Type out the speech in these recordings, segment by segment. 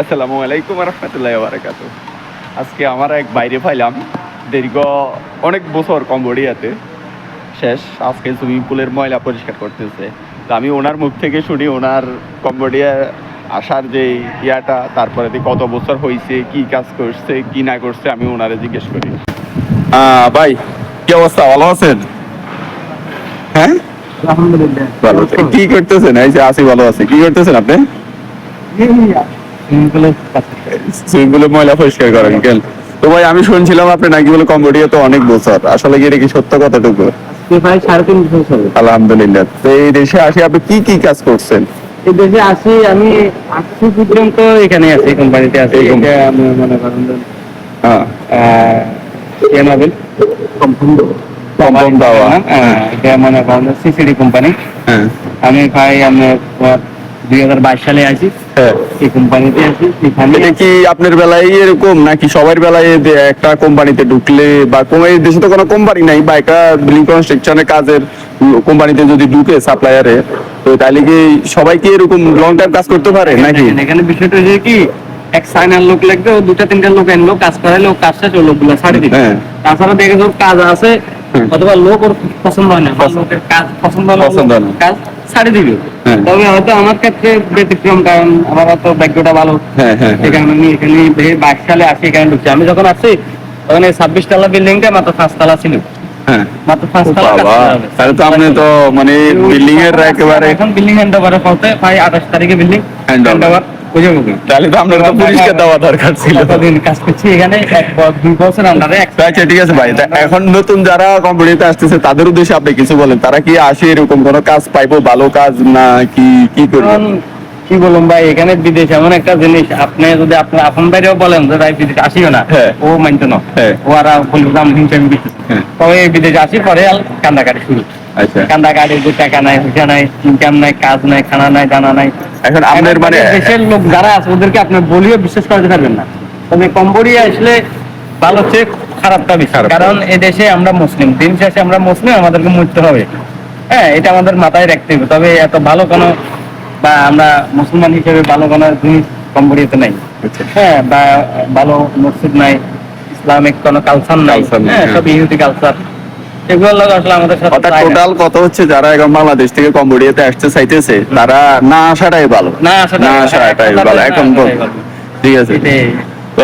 আসসালামু আলাইকুম রহমতুল্লাহ বারাকাত আজকে আমার এক বাইরে পাইলাম। দীর্ঘ অনেক বছর কম্বোডিয়াতে। শেষ আজকে সুইমিং পুলের ময়লা পরিষ্কার করতেছে। তো আমি ওনার মুখ থেকে শুনি ওনার কম্বোডিয়া আসার যে ইয়াটা তারপরে কত বছর হয়েছে কি কাজ করছে কি না করছে আমি ওনারে জিজ্ঞেস করি। ভাই কি অবস্থা? ভালো আছেন? হ্যাঁ? আলহামদুলিল্লাহ। ভালো। আছি। কি করতেছেন? এই যে আছি ভালো আছে। কি করতেছেন আপনি? সুইমিং ময়লা পরিষ্কার করেন কেন তো ভাই আমি শুনছিলাম আপনি নাকি বলে অনেক বছর আসলে কি এটা কি সত্য কতটুকু প্রায় সাড়ে তিন বছর আলহামদুলিল্লাহ তো এই দেশে আসি আপনি কি কি কাজ করছেন এই দেশে আসি আমি আসছি পর্যন্ত এখানে আছি কোম্পানিতে আছি এই এটা আমি মনে করেন হ্যাঁ আহ, ইয়ে কম্পাউন্ড দেওয়া হ্যাঁ, এটা মনে করেন সিসিডি কোম্পানি হ্যাঁ আমি প্রায় আমি দুই হাজার বাইশ সালে আছি হ্যাঁ। এই কোম্পানিতে এখানে কি আপনার বেলায় এরকম নাকি সবার বেলায় একটা কোম্পানিতে ঢুকলে বা কোনো দেশে তো কোনো কোম্পানি নাই বা একটা বিল্ডিং কনস্ট্রাকশনের কাজের কোম্পানিতে যদি ঢুকে সাপ্লায়ারে তো তাহলে কি সবাই কি এরকম লং টাইম কাজ করতে পারে নাকি? এখানে বিষয়টা হচ্ছে কি এক সাইনার লোক লাগবে ও দুটা তিনটা লোক এনলো কাজ করাইলে ও কাজ শেষ ও লোকগুলো ছাড়ি দিবে। হ্যাঁ। তাছাড়া দেখে ওর কাজ আছে অথবা লোক ওর পছন্দ হয় না লোকের কাজ পছন্দ পছন্দ হয় না। কাজ ছাড়ি দিবে। হ্যাঁ। তবে হয়তো আমার ক্ষেত্রে ব্যতিক্রম কারণ আমার তো ভাগ্যটা ভালো। হ্যাঁ হ্যাঁ হ্যাঁ। এখানে আমি এখানে বাইশ সালে আসি এখানে ঢুকছি। আমি যখন আসি তখন এই ছাব্বিশ তলা বিল্ডিংটা মাত্র পাঁচ তালা ছিল। হ্যাঁ। তাহলে তো আপনি তো মানে বিল্ডিং এর একেবারে এখন বিল্ডিং হ্যান্ড ওভারের ফলতে প্রায় আঠাশ তারিখে বিল্ডিং হ্যান্ড ওভার তাহলে তো আপনার তো পুলিশকে দেওয়া দরকার ছিল। কতদিন কাজ করছি এখানে? এক দুই বছর আন্ডারে আচ্ছা ঠিক আছে ভাই। এখন নতুন যারা কোম্পানিতে আসতেছে তাদের উদ্দেশ্যে আপনি কিছু বলেন। তারা কি আসে এরকম কোনো কাজ পাইবো ভালো কাজ না কি কি করবে? কি বলুন ভাই এখানে বিদেশ এমন একটা জিনিস আপনি যদি আপনার আপন বাইরেও বলেন যে ভাই বিদেশ আসিও না হ্যাঁ। ও মানতো না। হ্যাঁ। ও আর বলব যে আমি হিংসা আমি বিদেশ হ্যাঁ। তবে বিদেশে আসি পরে আর কান্দাকাটি শুরু। আচ্ছা। কান্দাকাটি যে টাকা নাই পয়সা নাই ইনকাম নাই কাজ নাই খানা নাই দানা নাই। এখন আপনার মানে দেশের লোক যারা আছে ওদেরকে আপনি বলিও বিশ্বাস করতে পারবেন না। তবে কম্বোডিয়া আসলে ভালো হচ্ছে খারাপটা বেশি। কারণ এই দেশে আমরা মুসলিম দিন শেষে আমরা মুসলিম আমাদেরকে মরতে হবে। হ্যাঁ এটা আমাদের মাথায় রাখতে হবে। তবে এত ভালো কোনো বা আমরা মুসলমান হিসেবে ভালো কোনো জিনিস কম্বোডিয়াতে নাই। আচ্ছা। হ্যাঁ বা ভালো মসজিদ নাই ইসলামিক কোনো কালচার নাই। হ্যাঁ হ্যাঁ। সব ইহুদি কালচার টোটাল কত হচ্ছে যারা এখন বাংলাদেশ থেকে কম্বোডিয়াতে আসতে চাইতেছে তারা না আসাটাই ভালো। না আসাটাই ভালো। এখন ভালো। তাদের এখন না বল। আসাটাই ভালো। ঠিক আছে। তো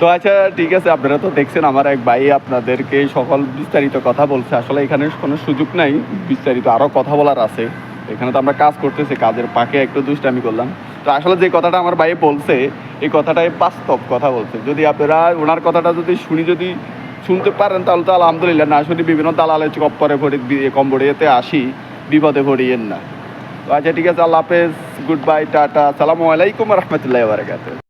তো আচ্ছা ঠিক আছে আপনারা তো দেখছেন আমার এক ভাই আপনাদেরকে সকল বিস্তারিত কথা বলছে। আসলে এখানে কোনো সুযোগ নাই বিস্তারিত আরও কথা বলার আছে। এখানে তো আমরা কাজ করতেছি কাজের পাকে একটু দুষ্টামি করলাম। তো আসলে যে কথাটা আমার ভাই বলছে এই কথাটাই বাস্তব কথা বলছে। যদি আপনারা ওনার কথাটা যদি শুনি যদি শুনতে পারেন তাহলে তো আলহামদুলিল্লাহ। না শুনি বিভিন্ন দালালে চপ্পরে ভরে কম্বোডিয়াতে আসি, বিপদে ভরিয়েন না। আচ্ছা ঠিক আছে, আল্লাহ হাফেজ, গুড বাই, টাটা। আসসালামু আলাইকুম রহমতুল্লাহ বারকাত